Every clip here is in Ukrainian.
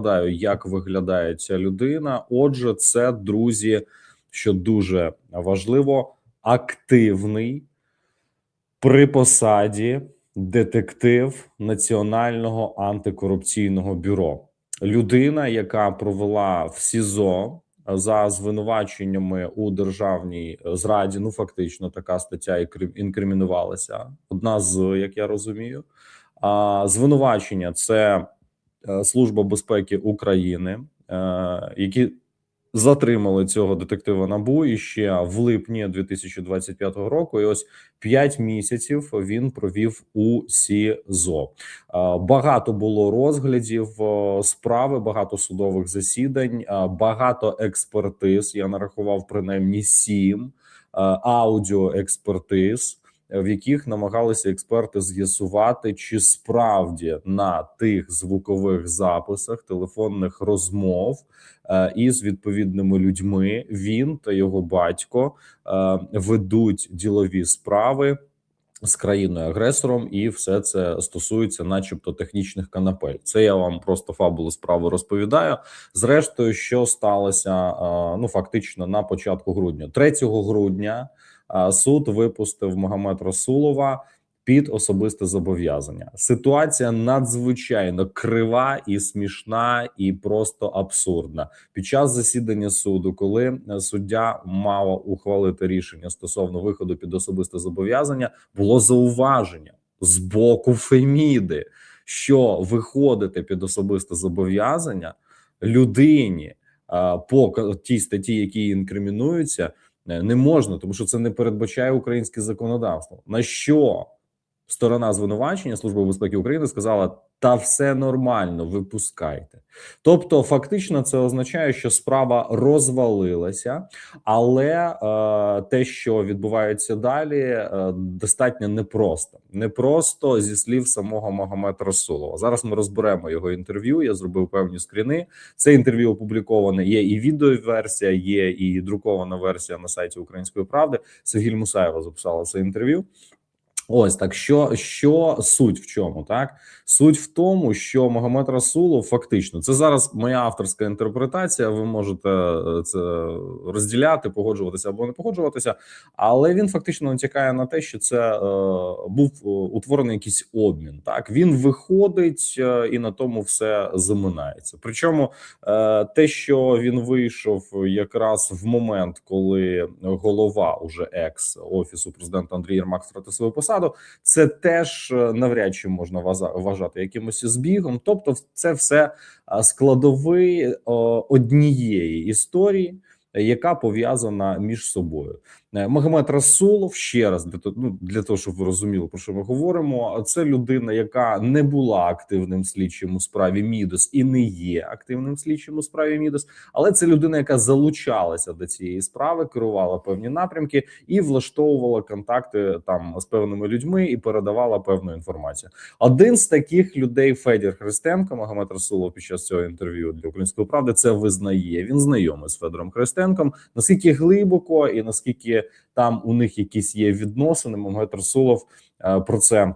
Нагадаю, як виглядає ця людина. Отже, це друзі, що дуже важливо, активний при посаді детектив Національного антикорупційного бюро. Людина, яка провела в СІЗО за звинуваченнями у державній зраді. Ну фактично, така стаття інкримінувалася. Одна з як я розумію. Звинувачення це Служба безпеки України, е, які затримали цього детектива набу ще в липні 2025 року. І ось 5 місяців він провів у СІЗО. Е, Багато було розглядів е, справи, багато судових засідань, е, багато експертиз. Я нарахував принаймні сім е, аудіоекспертиз в яких намагалися експерти з'ясувати, чи справді на тих звукових записах телефонних розмов е, із відповідними людьми він та його батько е, ведуть ділові справи. З країною агресором, і все це стосується, начебто, технічних канапель. Це я вам просто фабулу справи розповідаю. Зрештою, що сталося ну фактично на початку грудня, 3 грудня. Суд випустив Магомед Расулова під особисте зобов'язання. Ситуація надзвичайно крива і смішна, і просто абсурдна. Під час засідання суду, коли е, суддя мав ухвалити рішення стосовно виходу під особисте зобов'язання, було зауваження з боку Феміди, що виходити під особисте зобов'язання людині по тій статті, які інкримінуються. Е, не можна, тому що це не передбачає українське законодавство. На що сторона звинувачення Служба безпеки України сказала: та все нормально, випускайте. Тобто, фактично, це означає, що справа розвалилася, але е, те, що відбувається далі, е, достатньо непросто. Непросто зі слів самого Магомед Расулова. Зараз ми розберемо його інтерв'ю. Я зробив певні скріни. Це інтерв'ю опубліковане. Є і відеоверсія, є і друкована версія на сайті Української правди. Сагіль Мусаєва записала це інтерв'ю. Ось так, що що суть в чому? Так суть в тому, що Магомед Расулов фактично це зараз моя авторська інтерпретація. Ви можете е, це розділяти, погоджуватися або не погоджуватися, але він фактично натякає на те, що це е, був е, утворений якийсь обмін. Так він виходить е, і на тому все заминається. Причому е, те, що він вийшов якраз в момент, коли голова уже екс офісу президента Андрій Єрмак втратив свою посаду, це теж е, навряд чи можна вважати якимось збігом. Тобто, це все складові однієї історії. е, Яка пов'язана між собою, Е, Магомед Расулов ще раз для того, ну, для того, щоб ви розуміли про що ми говоримо. Це людина, яка не була активним слідчим у справі Мідос і не є активним слідчим у справі Мідос, але це людина, яка залучалася до цієї справи, керувала певні напрямки і влаштовувала контакти там з певними людьми і передавала певну інформацію. Один з таких людей, Федір Христенко, Магомед Расулов під час цього інтерв'ю для української правди, це визнає. Він знайомий з Федором Христенком. Наскільки глибоко і наскільки там у них якісь є відносини, Магомед Расулов е, про це.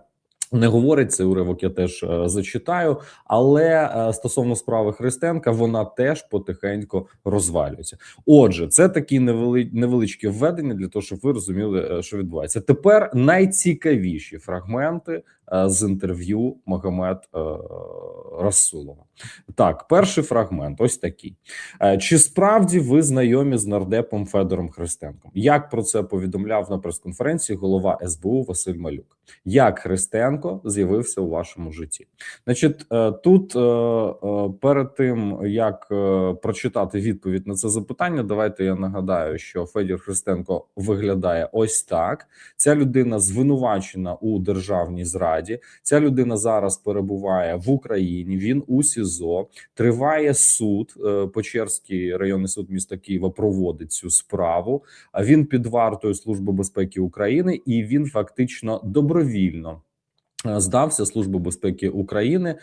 Не говорить цей уривок, я теж е, зачитаю. Але е, стосовно справи Христенка, вона теж потихеньку розвалюється. Отже, це такі невели, невеличкі введення для того, щоб ви розуміли, е, що відбувається. Тепер найцікавіші фрагменти з інтерв'ю Магомед е, Расулова. Так, перший фрагмент, ось такий. Е, Чи справді ви знайомі з нардепом Федором Христенком? Як про це повідомляв на прес-конференції голова СБУ Василь Малюк? Як Христенко з'явився у вашому житті? Значить, е, тут е, е, перед тим як е, прочитати відповідь на це запитання, давайте я нагадаю, що Федір Христенко виглядає ось так. Ця людина звинувачена у державній зраді. Ця людина зараз перебуває в Україні. Він у СІЗО. Триває суд. е, Печерський районний суд міста Києва проводить цю справу. А він під вартою Служби безпеки України, і він фактично добровільно здався Служби безпеки України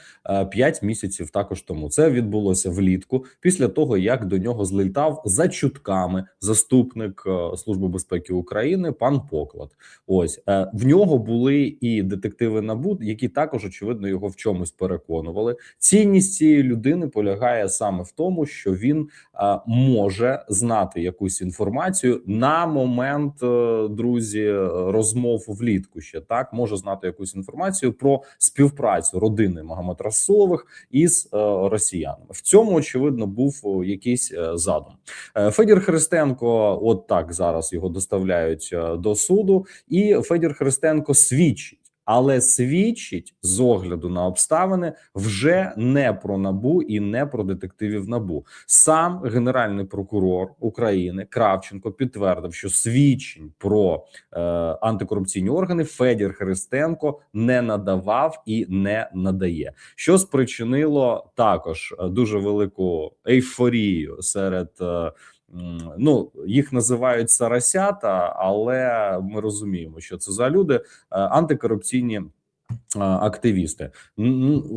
5 місяців також тому. Це відбулося влітку після того, як до нього злітав за чутками заступник е, Служби безпеки України пан Поклад. Ось е, в нього були і детективи НАБУ, які також очевидно його в чомусь переконували. Цінність цієї людини полягає саме в тому, що він е, може знати якусь інформацію на момент е, друзі розмов влітку. Ще так може знати якусь інформацію про співпрацю родини Магомед Расулових із е, росіянами. В цьому очевидно був якийсь е, задум. Е, Федір Христенко, от так зараз його доставляють е, до суду, і Федір Христенко свідчить. Але свідчить з огляду на обставини вже не про набу і не про детективів набу. Сам генеральний прокурор України Кравченко підтвердив, що свідчень про е, антикорупційні органи Федір Христенко не надавав і не надає, що спричинило також е, дуже велику ейфорію серед. Е, Ну, їх називають сарасята, але ми розуміємо, що це за люди. Е, антикорупційні активісти.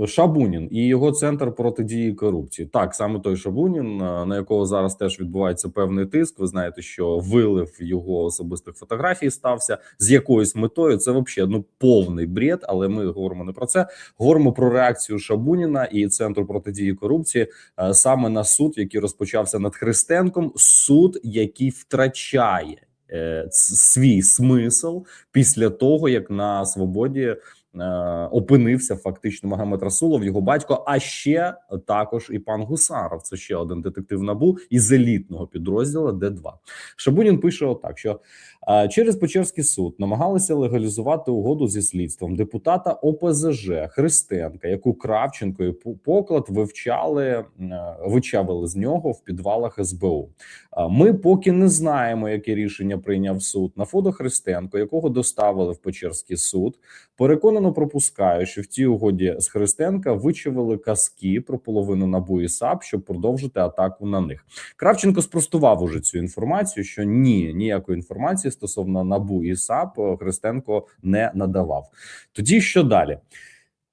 Шабунін і його центр протидії корупції. Так, саме той Шабунін, на якого зараз теж відбувається певний тиск. Ви знаєте, що вилив його особистих фотографій стався з якоюсь метою. Це взагалі ну повний бред, але ми говоримо не про це. Говоримо про реакцію Шабуніна і центру протидії корупції саме на суд, який розпочався над Христенком. Суд, який втрачає е, свій смисл після того, як на свободі. Е, Опинився фактично Магомед Расулов, його батько, а ще також і пан Гусаров. Це ще один детектив набу із елітного підрозділу Д2. Шабунін пише отак: що е, через Печерський суд намагалися легалізувати угоду зі слідством депутата ОПЗЖ Христенка, яку Кравченко і Поклад вивчали, е, вичавили з нього в підвалах СБУ. Ми поки не знаємо, яке рішення прийняв суд на фото Христенко, якого доставили в Печерський суд. Переконано пропускаю, що в цій угоді з Христенка вичавили казки про половину НАБУ і САП, щоб продовжити атаку на них. Кравченко спростував уже цю інформацію, що ні, ніякої інформації стосовно НАБУ і САП Христенко не надавав. Тоді що далі?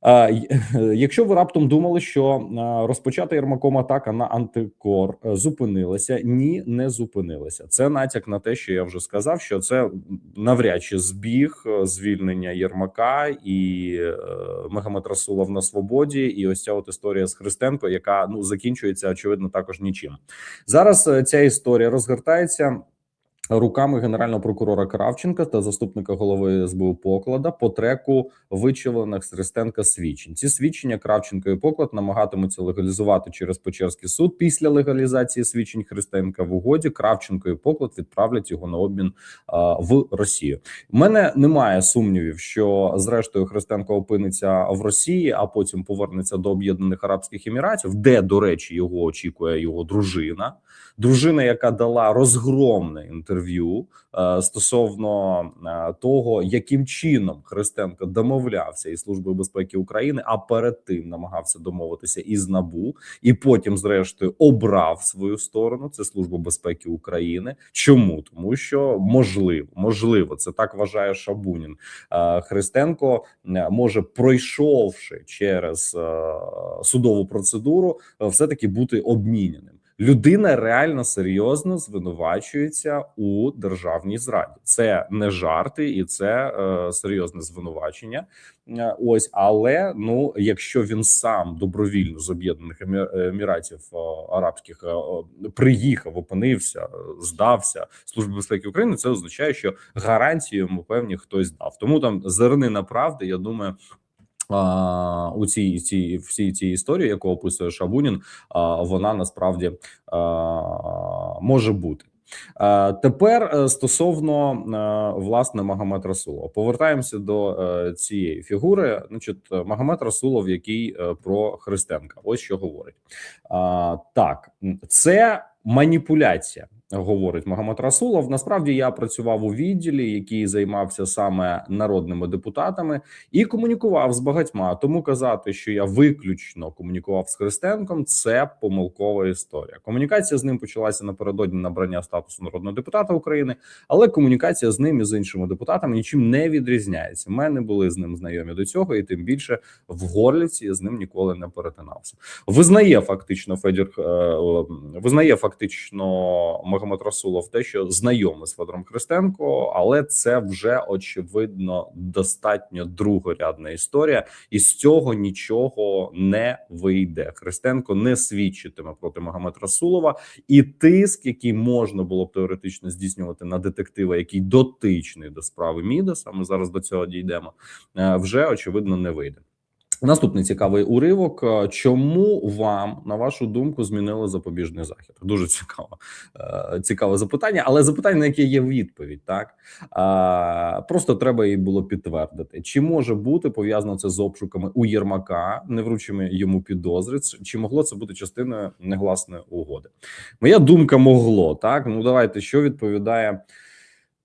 Якщо ви раптом думали, що розпочата Єрмаком атака на антикор е, зупинилася, ні, не зупинилася. Це натяк на те, що я вже сказав, що це навряд чи збіг е, звільнення Єрмака і е, Расулов на свободі, і ось ця от історія з Христенко, яка ну закінчується очевидно також нічим. Зараз ця історія розгортається. Руками генерального прокурора Кравченка та заступника голови СБУ Поклада по треку вичавлених з Христенка свідчень. Ці свідчення Кравченко і Поклад намагатимуться легалізувати через Печерський суд. Після легалізації свідчень Христенка в угоді Кравченко і Поклад відправлять його на обмін а, в Росію. У мене немає сумнівів, що зрештою Христенко опиниться в Росії, а потім повернеться до Об'єднаних Арабських Еміратів, де до речі його очікує його дружина. Дружина, яка дала розгромне інтерв'ю е, стосовно е, того, яким чином Христенко домовлявся із службою безпеки України, а перед тим намагався домовитися із НАБУ, і потім, зрештою, обрав свою сторону. Це служба безпеки України. Чому тому, що можливо, можливо, це так вважає Шабунін. Е, Христенко може, пройшовши через судову процедуру, все таки бути обміняним. Людина реально серйозно звинувачується у державній зраді. Це не жарти, і це е, серйозне звинувачення. Е, Ось, але ну, якщо він сам добровільно з об'єднаних еміратів е, арабських е, приїхав, опинився, здався службі безпеки України, це означає, що гарантії йому певні хтось дав. Тому там зернина правди, я думаю. У цій цій всій цій історії, яку описує Шабунін, а, вона насправді може бути. Тепер е, стосовно е, власне Магомед Расулова, повертаємося до е, цієї фігури. Значить, Магомед Расулов, який про Христенка, ось що говорить. Так, це маніпуляція. Говорить Магомед Расулов. Насправді я працював у відділі, який займався саме народними депутатами, і комунікував з багатьма. Тому казати, що я виключно комунікував з Христенком, це помилкова історія. Комунікація з ним почалася напередодні набрання статусу народного депутата України, але комунікація з ним і з іншими депутатами нічим не відрізняється. Ми не були з ним знайомі до цього, і тим більше в Горлівці я з ним ніколи не перетинався. Визнає фактично Федір, е, визнає фактично Магомед Расулов те, що знайомий з Федором Христенко, але це вже очевидно достатньо другорядна історія, і з цього нічого не вийде. Христенко не свідчитиме проти Магомед Расулова, і тиск, який можна було б теоретично здійснювати на детектива, який дотичний до справи Мідаса. Ми зараз до цього дійдемо. е, Вже очевидно не вийде. Наступний цікавий уривок. Е, Чому вам, на вашу думку, змінили запобіжний захід? Дуже цікаво, е, цікаве запитання, але запитання, на яке є відповідь, так Е, просто треба її було підтвердити. Чи може бути пов'язано це з обшуками у Єрмака, невручими йому підозри? Чи могло це бути частиною негласної угоди? Моя думка могло так. Ну давайте що відповідає.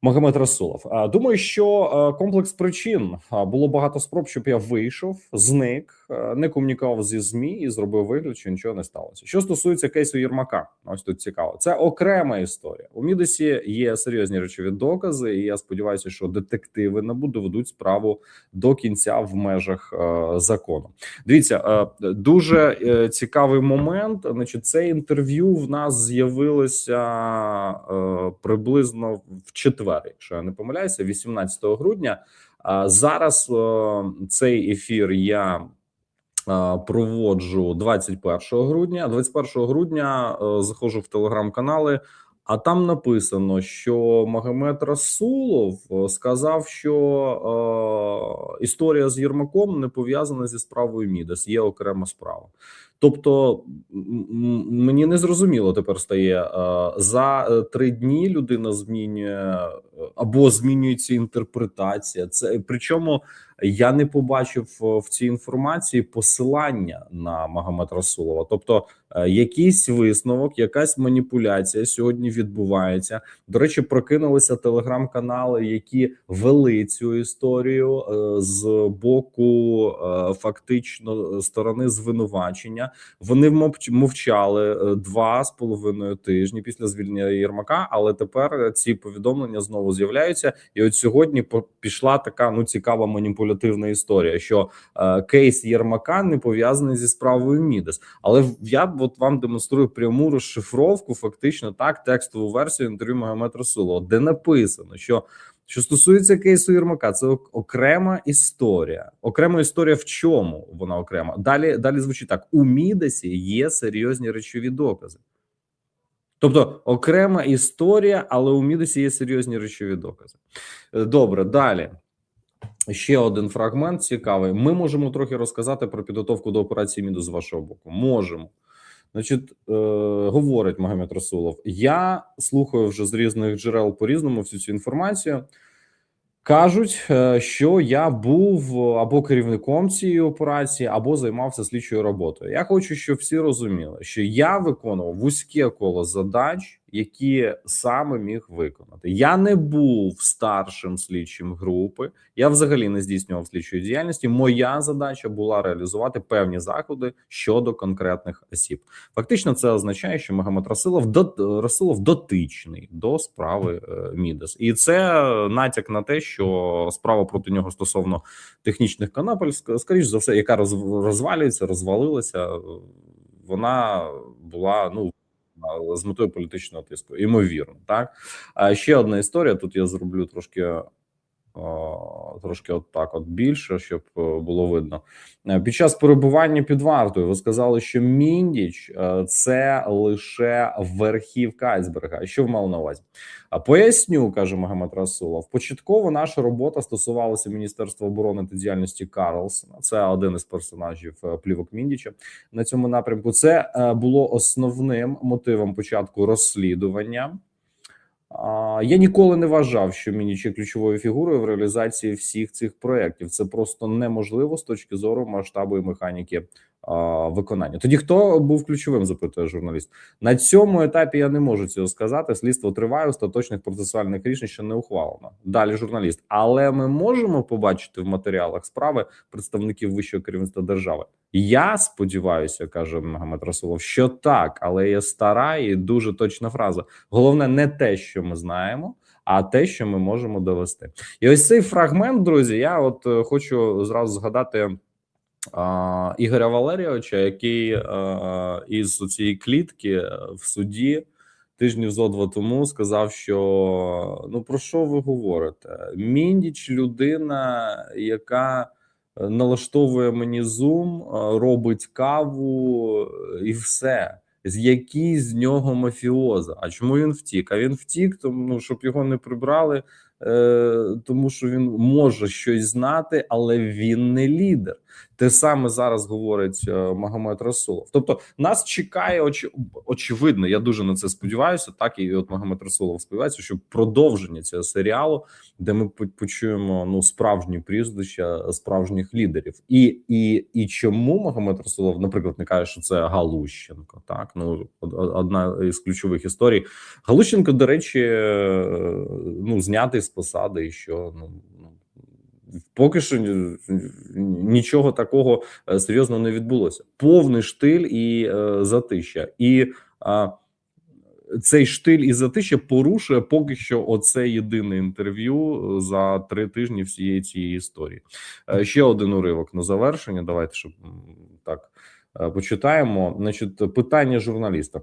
Магомед Расулов. Думаю, що комплекс причин було багато спроб, щоб я вийшов, зник, не комунікував зі змі і зробив вигляд, що нічого не сталося. Що стосується кейсу Єрмака, ось тут цікаво. Це окрема історія. У Мідесі є серйозні речові докази, і я сподіваюся, що детективи НАБУ доведуть справу до кінця в межах закону. Дивіться, дуже е, цікавий момент. Значить, це інтерв'ю в нас з'явилося приблизно в четвер, якщо я не помиляюся, 18 грудня. А зараз цей ефір я. Проводжу 21 грудня. 21 грудня заходжу в телеграм-канали, а там написано, що Магомед Расулов сказав, що е, історія з Єрмаком не пов'язана зі справою Мідас, є окрема справа. Тобто мені не зрозуміло тепер стає е, за е, три дні людина змінює е, або змінюється інтерпретація. Це причому я не побачив в цій інформації посилання на Магомед Расулова. Тобто, якийсь висновок, якась маніпуляція сьогодні відбувається. До речі, прокинулися телеграм-канали, які вели цю історію з боку фактично сторони звинувачення. Вони мовч- мовчали е, два з половиною тижні після звільнення Єрмака, але тепер ці повідомлення знову з'являються. І от сьогодні пішла така ну цікава маніпулятивна історія, що е, кейс Єрмака не пов'язаний зі справою Мідас. Але я от вам демонструю пряму розшифровку, фактично так, текстову версію інтерв'ю Магомед Расулова, де написано, що. Що стосується кейсу Єрмака, це окрема історія. Окрема історія в чому вона окрема? Далі далі звучить так: у Мідасі є серйозні речові докази. Тобто окрема історія, але у Мідасі є серйозні речові докази. Е, Добре, далі. Ще один фрагмент цікавий. Ми можемо трохи розказати про підготовку до операції Міду з вашого боку. Можемо. Значить, е, говорить Магомед Расулов. Я слухаю вже з різних джерел по різному всю цю інформацію. Кажуть, е, що я був або керівником цієї операції, або займався слідчою роботою. Я хочу, щоб всі розуміли, що я виконував вузьке коло задач, які саме міг виконати. Я не був старшим слідчим групи. Я взагалі не здійснював слідчої діяльності. Моя задача була реалізувати певні заходи щодо конкретних осіб. Фактично, це означає, що Магомед Расилов до Расилов дотичний до справи е, Мідас, і це натяк на те, що справа проти нього стосовно технічних канапель, ск- скоріш за все, яка роз- розвалюється, розвалилася. е, Вона була ну з метою політичного тиску, ймовірно, так. А ще одна історія. Тут я зроблю трошки. Трошки от так, от більше, щоб е, було видно. Е, Під час перебування під вартою ви сказали, що Міндіч е, це лише верхівка айсберга. Що ви мали на увазі? А поясню, каже Магомед Расулов. Початково наша робота стосувалася Міністерства оборони та діяльності Карлсона. Це один із персонажів плівок Міндіча на цьому напрямку. Це було основним мотивом початку розслідування. Я ніколи не вважав, що Мініч є ключовою фігурою в реалізації всіх цих проєктів. Це просто неможливо з точки зору масштабу і механіки виконання. Тоді хто був ключовим? Запитує журналіст. На цьому етапі я не можу цього сказати. Слідство триває, остаточних процесуальних рішень ще не ухвалено. Далі журналіст. Але ми можемо побачити в матеріалах справи представників вищого керівництва держави. Я сподіваюся, каже Магомед Расулов, що так, але є стара і дуже точна фраза. Головне не те, що ми знаємо, а те, що ми можемо довести. І ось цей фрагмент, друзі. Я от е, хочу зразу згадати. Ігоря Валерійовича, який а, із цієї клітки е, в суді тижнів зо два тому сказав, що ну про що ви говорите? Міндіч людина, яка е, налаштовує мені зум, е, робить каву е, і все. З який з нього мафіоза? А чому він втік? А він втік, тому ну, щоб його не прибрали, е, тому що він може щось знати, але він не лідер. Те саме зараз говорить е, Магомед Расулов. Тобто нас чекає оч... очевидно. Я дуже на це сподіваюся. Так і от Магомед Расулов сподівається, що продовження цього серіалу, де ми почуємо ну справжні прізвища справжніх лідерів, і і, і чому Магомед Расулов, наприклад, не каже, що це Галущенко. Так ну од- од- одна із ключових історій. Галущенко, до речі, е, ну знятий з посади, і що ну. Поки що нічого такого е, серйозного не відбулося. Повний штиль і е, затища. І е, цей штиль і затища порушує поки що оце єдине інтерв'ю е, за три тижні всієї цієї історії. Е, ще один уривок на завершення. Давайте щоб так е, почитаємо. Значить, питання журналіста.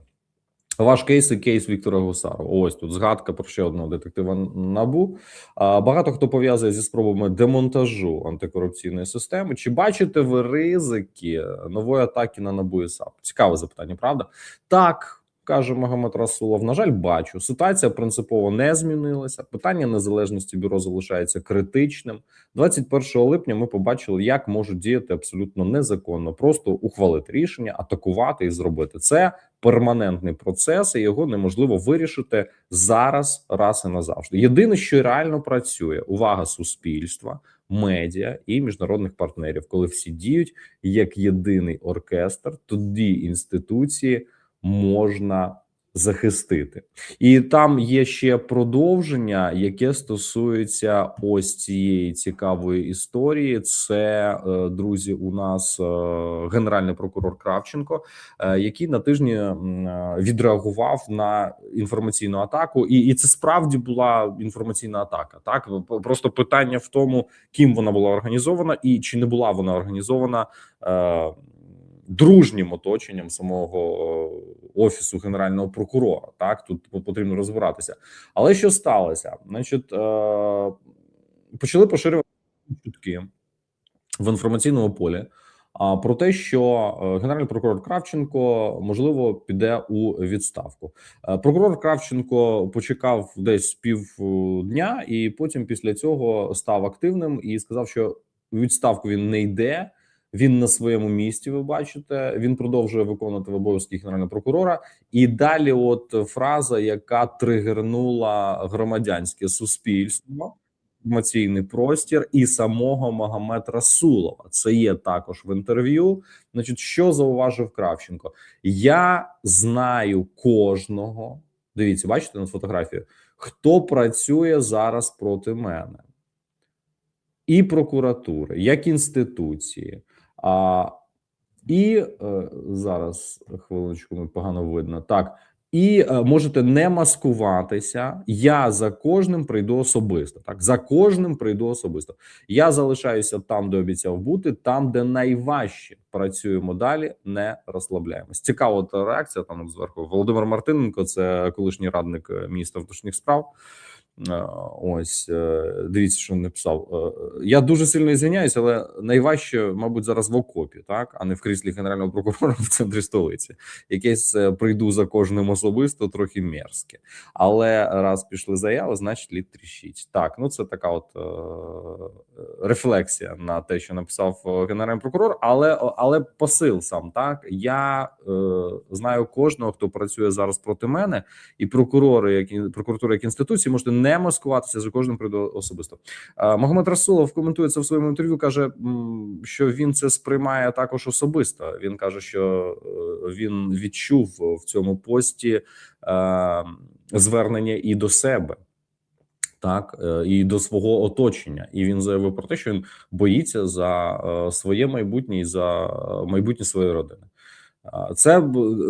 Ваш кейс і кейс Віктора Гусарова. Ось тут згадка про ще одного детектива набу. Багато хто пов'язує зі спробами демонтажу антикорупційної системи. Чи бачите ви ризики нової атаки на НАБУ і САП? Цікаве запитання, правда? Так. Каже Магомед Расулов. На жаль, бачу. Ситуація принципово не змінилася. Питання незалежності бюро залишається критичним. 21 липня ми побачили, як можуть діяти абсолютно незаконно, просто ухвалити рішення, атакувати і зробити це перманентний процес, і його неможливо вирішити зараз, раз і назавжди. Єдине, що реально працює, увага суспільства, медіа і міжнародних партнерів, коли всі діють як єдиний оркестр, тоді інституції можна захистити, і там є ще продовження, яке стосується ось цієї цікавої історії. Це е, друзі, у нас е, генеральний прокурор Кравченко, е, який на тижні відреагував на інформаційну атаку, і, і це справді була інформаційна атака. Так просто питання в тому, ким вона була організована, і чи не була вона організована. Е, Дружнім оточенням самого е, офісу генерального прокурора, так тут потрібно розбиратися. Але що сталося? Значить, е, почали поширювати чутки в інформаційному полі. А про те, що е, генеральний прокурор Кравченко можливо піде у відставку. Е, Прокурор Кравченко почекав десь півдня, і потім після цього став активним і сказав, що у відставку він не йде. Він на своєму місці. Ви бачите, він продовжує виконувати обов'язки генерального прокурора. І далі, от фраза, яка тригернула громадянське суспільство, інформаційний простір і самого Магомед Расулова. Це є також в інтерв'ю. Значить, що зауважив Кравченко? Я знаю кожного. Дивіться, бачите на фотографію, хто працює зараз проти мене, і прокуратури, як інституції. А, І е, зараз хвилиночку погано видно. Так, і е, можете не маскуватися. Я за кожним прийду особисто. Так, за кожним прийду особисто. Я залишаюся там, де обіцяв бути, там, де найважче працюємо далі, не розслабляємось. Цікава реакція там зверху. Володимир Мартиненко, це колишній радник е, міністра внутрішніх справ. Е, Ось е, дивіться, що написав. Е, Я дуже сильно звиняюсь, але найважче, мабуть, зараз в окопі, так а не в кріслі генерального прокурора в центрі столиці. Якесь прийду за кожним особисто, трохи мерзке. Але раз пішли заяви, значить лід тріщить. Так, ну це така от е, рефлексія на те, що написав генеральний прокурор. Але але посил сам так. Я е, знаю кожного, хто працює зараз проти мене, і прокурори, як прокуратура як інституції, можете не маскуватися за кожним прийде особисто. Е, Магомед Расулов коментує це в своєму інтерв'ю. каже, що він це сприймає також особисто. Він каже, що е, він відчув в цьому пості е, звернення і до себе. Так, і до свого оточення, і він заявив про те, що він боїться за своє майбутнє і за майбутнє своєї родини. Це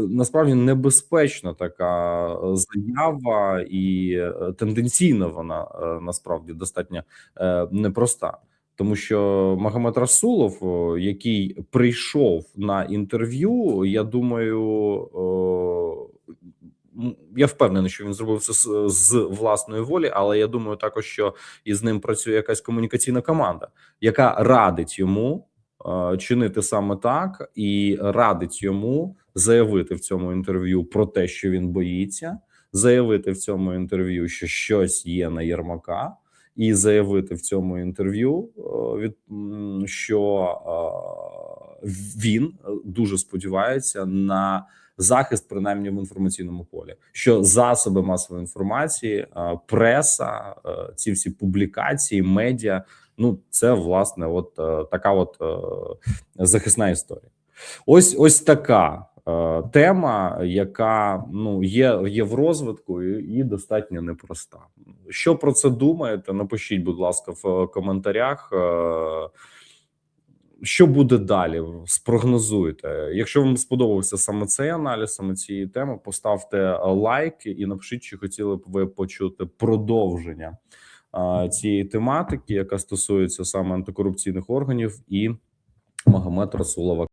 насправді небезпечна така заява, і е, тенденційна вона е, насправді достатньо е, непроста. Тому що Магомед Расулов, який прийшов на інтерв'ю, я думаю, я впевнений, що він зробив це з, власної волі, але я думаю, також що із ним працює якась комунікаційна команда, яка радить йому чинити саме так, і радить йому заявити в цьому інтерв'ю про те, що він боїться, заявити в цьому інтерв'ю, що щось є на Єрмака, і заявити в цьому інтерв'ю, е, від що е, він е, дуже сподівається на захист, принаймні в інформаційному полі, що засоби масової інформації, е, преса, е, ці всі публікації, медіа. Ну, це власне, от е, така от е, захисна історія. Ось ось така е, тема, яка ну є, є в розвитку і, і достатньо непроста. Що про це думаєте? Напишіть, будь ласка, в коментарях. Е, що буде далі? Спрогнозуйте. Якщо вам сподобався саме цей аналіз, саме цієї теми, поставте лайк і напишіть, чи хотіли б ви почути продовження цієї тематики, яка стосується саме антикорупційних органів і Магомед Расулова.